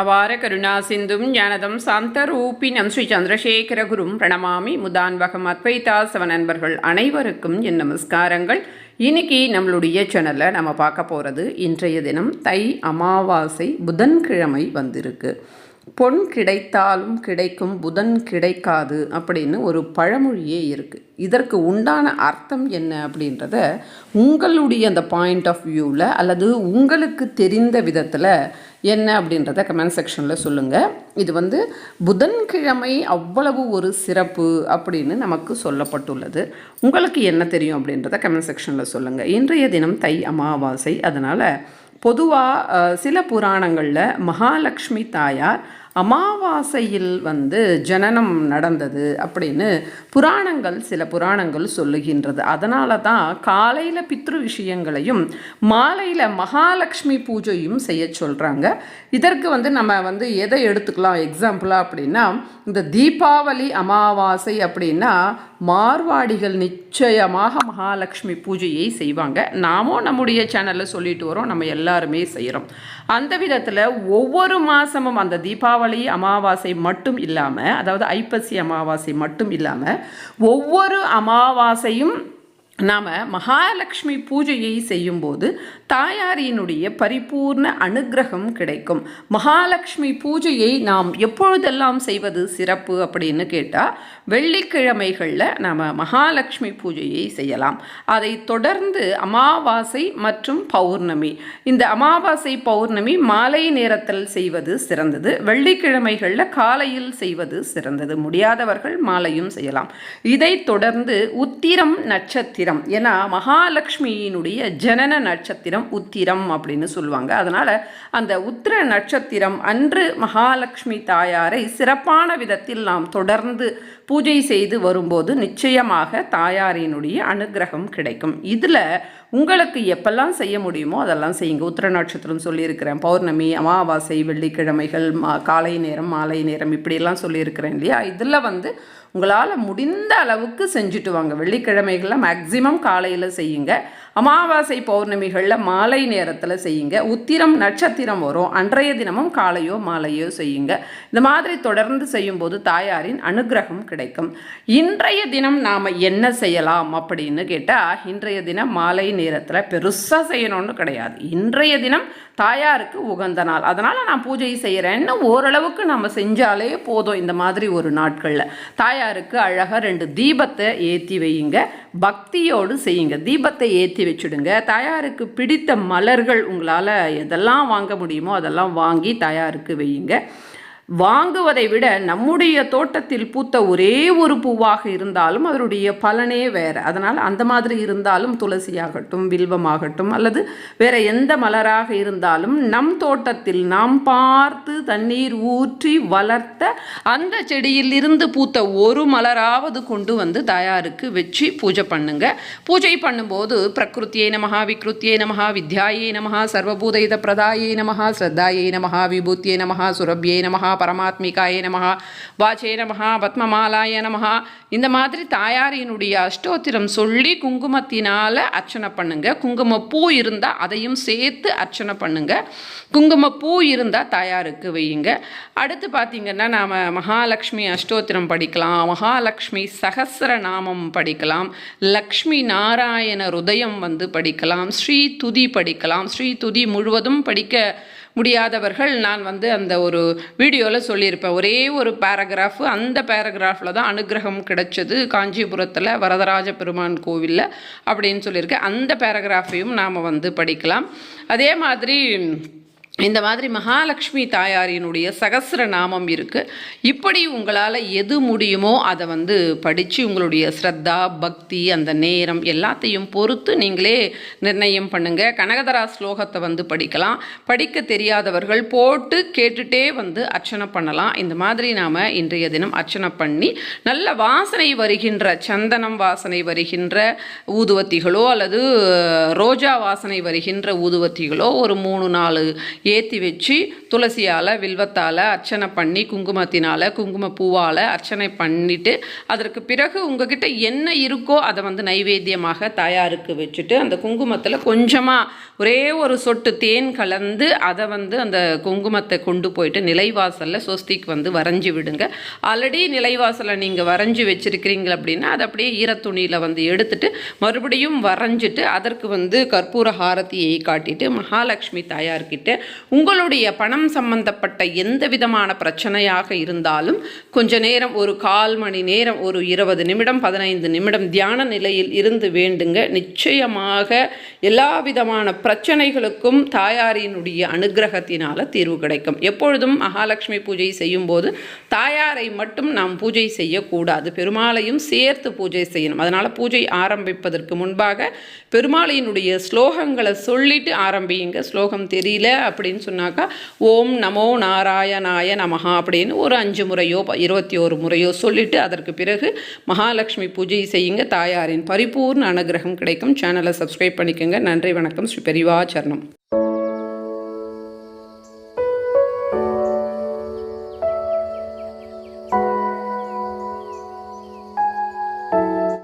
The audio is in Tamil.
அவார கருணா சிந்தும் ஞானதம் சாந்தரூபினம் ஸ்ரீ சந்திரசேகர குரும் பிரணமாமி முதான்வகம் அத்வைதாசவ நண்பர்கள் அனைவருக்கும் என் நமஸ்காரங்கள். இன்னைக்கு நம்மளுடைய சேனலில் நம்ம பார்க்க போகிறது இன்றைய தினம் தை அமாவாசை புதன்கிழமை வந்திருக்கு. பொன் கிடைத்தாலும் கிடைக்கும் புதன் கிடைக்காது அப்படின்னு ஒரு பழமொழியே இருக்குது இதற்கு உண்டான அர்த்தம் என்ன அப்படின்றத உங்களுடைய அந்த பாயிண்ட் ஆஃப் வியூவில் அல்லது உங்களுக்கு தெரிந்த விதத்தில் என்ன அப்படின்றத கமெண்ட் செக்ஷனில் சொல்லுங்கள் இது வந்து புதன்கிழமை அவ்வளவு ஒரு சிறப்பு அப்படின்னு நமக்கு சொல்லப்பட்டுள்ளது. உங்களுக்கு என்ன தெரியும் அப்படின்றத கமெண்ட் செக்ஷனில் சொல்லுங்கள் இன்றைய தினம் தை அமாவாசை. அதனால் பொதுவாக சில புராணங்களில் மகாலட்சுமி தாயார் அமாவாசையில் வந்து ஜனனம் நடந்தது அப்படின்னு புராணங்கள் சில புராணங்கள் சொல்லுகின்றது. அதனால தான் காலையில் பித்ரு விஷயங்களையும் மாலையில் மகாலட்சுமி பூஜையும் செய்ய சொல்கிறாங்க இதற்கு வந்து நம்ம வந்து எதை எடுத்துக்கலாம்? எக்ஸாம்பிளாக அப்படின்னா இந்த தீபாவளி அமாவாசை அப்படின்னா மார்வாடிகள் நிச்சயமாக மகாலட்சுமி பூஜையை செய்வாங்க. நாமும் நம்முடைய சேனலில் சொல்லிட்டு வரோம். நம்ம எல்லாருமே செய்கிறோம் அந்த விதத்தில் ஒவ்வொரு மாதமும் அந்த தீபாவளி அமாவாசை மட்டும் இல்லாமல் அதாவது ஐப்பசி அமாவாசை மட்டும் இல்லாமல் ஒவ்வொரு அமாவாசையும் நாம் மகாலட்சுமி பூஜையை செய்யும்போது தாயாரியினுடைய பரிபூர்ண அனுகிரகம் கிடைக்கும். மகாலட்சுமி பூஜையை நாம் எப்பொழுதெல்லாம் செய்வது சிறப்பு அப்படின்னு கேட்டால் வெள்ளிக்கிழமைகளில் நாம் மகாலட்சுமி பூஜையை செய்யலாம். அதை தொடர்ந்து அமாவாசை மற்றும் பௌர்ணமி. இந்த அமாவாசை பௌர்ணமி மாலை நேரத்தில் செய்வது சிறந்தது. வெள்ளிக்கிழமைகளில் காலையில் செய்வது சிறந்தது. முடியாதவர்கள் மாலையும் செய்யலாம். இதை தொடர்ந்து உத்திரம் நட்சத்திரம் ஏன்னா மகாலட்சுமியினுடைய ஜனன நட்சத்திரம் உத்திரம் அப்படின்னு சொல்லுவாங்க. அதனால் அந்த உத்திர நட்சத்திரம் அன்று மகாலட்சுமி தாயாரை சிறப்பான விதத்தில் நாம் தொடர்ந்து பூஜை செய்து வரும்போது நிச்சயமாக தாயாரினுடைய அனுகிரகம் கிடைக்கும். இதில் உங்களுக்கு எப்பெல்லாம் செய்ய முடியுமோ அதெல்லாம் செய்யுங்க. உத்திர நட்சத்திரம் சொல்லியிருக்கிறேன். பௌர்ணமி அமாவாசை வெள்ளிக்கிழமைகள் மா காலை நேரம் மாலை நேரம் இப்படியெல்லாம் சொல்லியிருக்கிறேன் இல்லையா? இதில் வந்து உங்களால் முடிந்த அளவுக்கு செஞ்சுட்டு வாங்க. வெள்ளிக்கிழமைகளில் மேக்ஸிமம் காலையில் செய்யுங்க. அமாவாசை பௌர்ணமிகளில் மாலை நேரத்தில் செய்யுங்க. உத்திரம் நட்சத்திரம் வரும். அன்றைய தினமும் காலையோ மாலையோ செய்யுங்க. இந்த மாதிரி தொடர்ந்து செய்யும்போது தாயாரின் அனுகிரகம் கிடைக்கும். இன்றைய தினம் நாம் என்ன செய்யலாம் அப்படின்னு கேட்டால் இன்றைய தினம் மாலை நேரத்தில் பெருசாக செய்யணும்னு கிடையாது. இன்றைய தினம் தாயாருக்கு உகந்த நாள். அதனால் நான் பூஜை செய்கிறேன்னு ஓரளவுக்கு நம்ம செஞ்சாலே போதும் இந்த மாதிரி ஒரு நாட்களில். தாயாருக்கு அழகாக ரெண்டு தீபத்தை ஏற்றி வையுங்க. பக்தியோடு செய்யுங்க. தீபத்தை ஏற்றி வச்சுடுங்க. தாயாருக்கு பிடித்த மலர்கள் உங்களால் எதெல்லாம் வாங்க முடியுமோ அதெல்லாம் வாங்கி தாயாருக்கு வையுங்க. வாங்குவதை விட நம்முடைய தோட்டத்தில் பூத்த ஒரே ஒரு பூவாக இருந்தாலும் அதனுடைய பலனே வேறு. அதனால் அந்த மாதிரி இருந்தாலும் துளசியாகட்டும் வில்வமாகட்டும் அல்லது வேற எந்த மலராக இருந்தாலும் நம் தோட்டத்தில் நாம் பார்த்து தண்ணீர் ஊற்றி வளர்த்த அந்த செடியில் இருந்து பூத்த ஒரு மலராவது கொண்டு வந்து தாயாருக்கு வச்சு பூஜை பண்ணுங்க. பூஜை பண்ணும்போது பிரகிருத்தியே நமகா விக்ருத்தியே நமகா வித்யாயே நமகா சர்வபூதைத பிரதாயே நமகா ஸ்ரத்தாயே நமகா விபூத்தியே நமகா சுரபியே நமகா பரமாத்மிகாயே நமகா வாச்சே நமகா பத்மமாலாய நமகா இந்த மாதிரி தாயாரினுடைய அஷ்டோத்திரம் சொல்லி குங்குமத்தினால் அர்ச்சனை பண்ணுங்க. குங்குமப்பூ இருந்தால் அதையும் சேர்த்து அர்ச்சனை பண்ணுங்க. குங்குமப்பூ இருந்தால் தாயாருக்கு வையுங்க. அடுத்து பார்த்திங்கன்னா நாம் மகாலட்சுமி அஷ்டோத்திரம் படிக்கலாம். மகாலட்சுமி சகசிர நாமம் படிக்கலாம். லக்ஷ்மி நாராயண ருதயம் வந்து படிக்கலாம். ஸ்ரீ துதி படிக்கலாம். ஸ்ரீ துதி முழுவதும் படிக்க முடியாதவர்கள் நான் வந்து அந்த ஒரு வீடியோவில் சொல்லியிருப்பேன். ஒரே ஒரு பேராகிராஃப் அந்த பேராகிராஃபில் தான் அனுகிரகம் கிடைச்சது காஞ்சிபுரத்தில் வரதராஜ பெருமான் கோவிலில் அப்படின்னு சொல்லியிருக்கேன். அந்த பேராகிராஃபையும் நாம் வந்து படிக்கலாம். அதே மாதிரி இந்த மாதிரி மகாலட்சுமி தாயாரினுடைய சகசிர நாமம் இருக்குது இப்படி உங்களால் எது முடியுமோ அதை வந்து படித்து உங்களுடைய ஸ்ரத்தா பக்தி அந்த நேரம் எல்லாத்தையும் பொறுத்து நீங்களே நிர்ணயம் பண்ணுங்கள் கனகதரா ஸ்லோகத்தை வந்து படிக்கலாம். படிக்க தெரியாதவர்கள் போட்டு கேட்டுட்டே வந்து அர்ச்சனை பண்ணலாம். இந்த மாதிரி நாம் இன்றைய தினம் அர்ச்சனை பண்ணி நல்ல வாசனை வருகின்ற சந்தனம் வாசனை வருகின்ற ஊதுவத்திகளோ அல்லது ரோஜா வாசனை வருகின்ற ஊதுவத்திகளோ ஒரு மூணு நாலு ஏற்றி வச்சு துளசியால் வில்வத்தால் அர்ச்சனை பண்ணி குங்குமத்தினால் குங்கும பூவால் அர்ச்சனை பண்ணிவிட்டு அதற்கு பிறகு உங்ககிட்ட என்ன இருக்கோ அதை வந்து நைவேத்தியமாக தயாருக்கு வச்சுட்டு அந்த குங்குமத்தில் கொஞ்சமாக ஒரே ஒரு சொட்டு தேன் கலந்து அதை வந்து அந்த குங்குமத்தை கொண்டு போயிட்டு நிலைவாசலில் சொஸ்திக்கு வந்து வரைஞ்சி விடுங்க. ஆல்ரெடி நிலைவாசலை நீங்கள் வரைஞ்சி வச்சுருக்கிறீங்க அப்படின்னா அதை அப்படியே ஈரத்துணியில் வந்து எடுத்துட்டு மறுபடியும் வரைஞ்சிட்டு அதற்கு வந்து கற்பூர ஹாரத்தியை காட்டிட்டு மகாலட்சுமி தாயார்கிட்ட உங்களுடைய பணம் சம்பந்தப்பட்ட எந்த விதமான பிரச்சனையாக இருந்தாலும் கொஞ்ச நேரம் ஒரு கால் மணி நேரம் ஒரு இருபது நிமிடம் பதினைந்து நிமிடம் தியான நிலையில் இருந்து வேண்டுங்க. நிச்சயமாக எல்லா விதமான பிரச்சனைகளுக்கும் தாயாரினுடைய அனுகிரகத்தினால் தீர்வு கிடைக்கும். எப்பொழுதும் மகாலட்சுமி பூஜை செய்யும்போது தாயாரை மட்டும் நாம் பூஜை செய்யக்கூடாது. பெருமாளையும் சேர்த்து பூஜை செய்யணும். அதனால் பூஜை ஆரம்பிப்பதற்கு முன்பாக பெருமாளையினுடைய ஸ்லோகங்களை சொல்லிட்டு ஆரம்பியுங்க. ஸ்லோகம் தெரியல அப்படின்னு சொன்னாக்கா ஓம் நமோ நாராயணாய நமஹா அப்படின்னு ஒரு அஞ்சு முறையோ இருபத்தி ஒரு முறையோ சொல்லிட்டு அதற்கு பிறகு மகாலட்சுமி பூஜை செய்யுங்க. தாயாரின் பரிபூர்ண அனுகிரகம் கிடைக்கும். சேனலை சப்ஸ்கிரைப் பண்ணிக்கோங்க. நன்றி வணக்கம். ஸ்ரீ பெரிவா சரணம்.